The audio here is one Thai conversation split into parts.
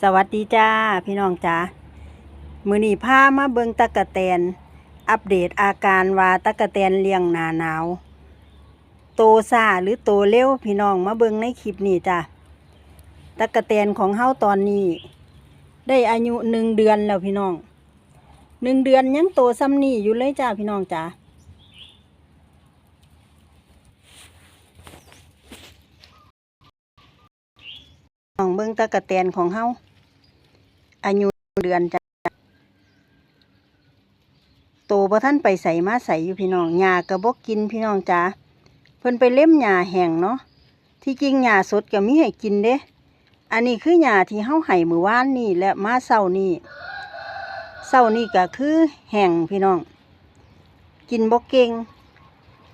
สวัสดีจ้าพี่น้องจ้ามือนีพามาเบิงตะกะแตน อัปเดตอาการว่าตะกะแตนเลี้ยงหนาหนาว โตซาหรือโตเร็วพี่น้องมาเบิงในคลิปนี้จ้าตะกะแตนของเฮาตอนนี้ ได้อายุหนึ่งเดือนแล้วพี่น้องหนึ่งเดือนยังโตซ้ำนี่อยู่เลยจ้าพี่น้องจ้า องเบิงตะกะแตนของเฮาอายุเดือนจ้าโตบ่ท่านไปใส่มาใส่อยู่พี่น้องหญ้ากระบอกกินพี่น้องจ้าเพิ่นไปเล่มหญ้าแห้งเนาะที่จริงหญ้าสดก็มีให้กินเด้ อันนี้คือหญ้าที่เฮาให้มื้อวานนี่และมาเช้านี่เช้านี่ก็คือแห้งพี่น้อง กินบ่เก่ง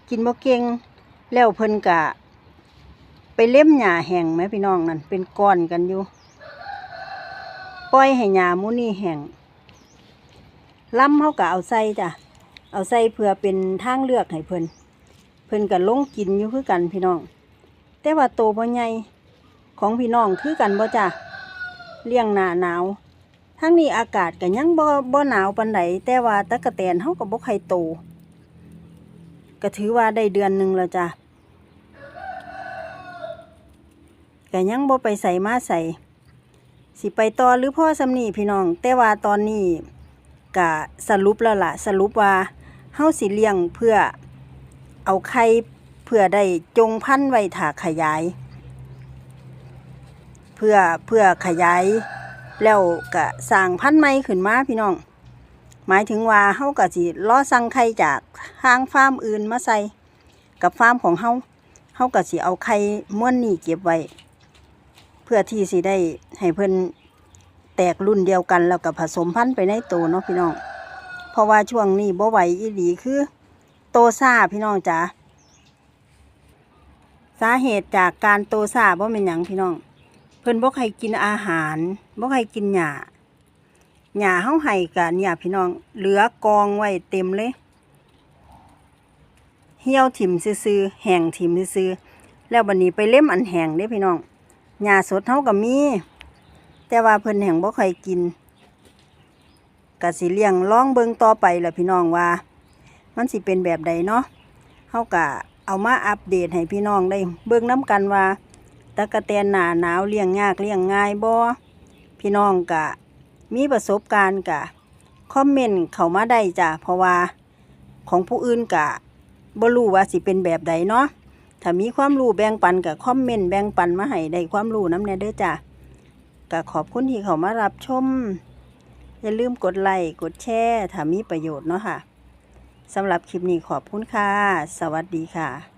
กินบ่เก่งแล้วเพิ่นก็ ไปเล่มหญ้าแห้งไหมพี่น้องนั่นเป็นก้อนกันอยู่ปล่อยให้หญ้ามูนี่แห้งล้ำเฮาก็เอาใส่จ้ะเอาใส่เพื่อเป็นทางเลือกให้เพิ่นเพิ่นก็ลงกินอยู่คือกันพี่น้อง แต่ว่าโตบ่ใหญ่ของพี่น้องคือกันบ่จ้ะเลี้ยงหน้าหนาวทั้งนี้อากาศก็ยังบ่บ่หนาวปานใดแต่ว่าตะกะแตนเฮาก็บ่ใครโตก็ถือว่าได้เดือนหนึ่งแล้วจ้ะ ก็ยังบ่ไปใส่มาใส่สิไปต่อหรือพ่อสำนีพี่น้อง แต่ว่าตอนนี้ก็สรุปแล้วล่ะ สรุปว่าเฮาสิเลี้ยงเพื่อเอาไข่เพื่อได้จงพันไว้ถาขยาย เพื่อเพื่อขยาย แล้วก็สร้างพันธุ์ใหม่ขึ้นมาพี่น้อง หมายถึงว่าเฮาก็สิรอสั่งไข่จากทางฟาร์มอื่นมาใส่กับฟาร์มของเฮาเฮาก็สิเอาไข่ม้วนนี้เก็บไว้ พื่อที่สิได้ให้เพิ่นแตกรุ่นเดียวกันแล้วก็ผสมพันธุ์ไปในโตเนาะพี่น้อง เพราะว่าช่วงนี้บ่ไหวอีหลีคือ โตซ่าพี่น้องจ๋าสาเหตุจากการโตซ่าบ่เป็นหยังพี่น้อง เพิ่นบ่ให้กินอาหารบ่ให้กินหญ้าหญ้าเฮาให้กะเนี่ยพี่น้อง เหลือกองไว้เต็มเลย เหี่ยวถิ่มซื่อๆแห้งถิ่มซื่อแล้วบัดนี้ไปเล่มอันแห้งเด้พี่น้อง หญ้าสดเฮาก็มี แต่ว่าเพิ่นแห้งบ่ค่อยกินก็สิเลี้ยงลองเบิงต่อไปล่ะพี่น้องว่า มันสิเป็นแบบใดเนาะเฮาก็เอามาอัปเดตให้พี่น้องได้เบิ่งนํกันว่าตะกะแตนหนาหนาวเลี้ยงยากเลี้ยงง่ายบ่พี่น้องกะมีประสบการณ์กะคอมเมนต์เข้ามาได้จ้ะเพราะว่าของผู้อื่นกะบ่รู้ว่าสิเป็นแบบใดเนาะ ถ้ามีความรู้แบ่งปันกับคอมเมนต์แบ่งปันมาให้ได้ความรู้น้ำแน่เด้อจ้ะก็ขอบคุณที่เขามารับชม อย่าลืมกดไลค์กดแชร์ถ้ามีประโยชน์เนาะค่ะสำหรับคลิปนี้ขอบคุณค่ะ สวัสดีค่ะ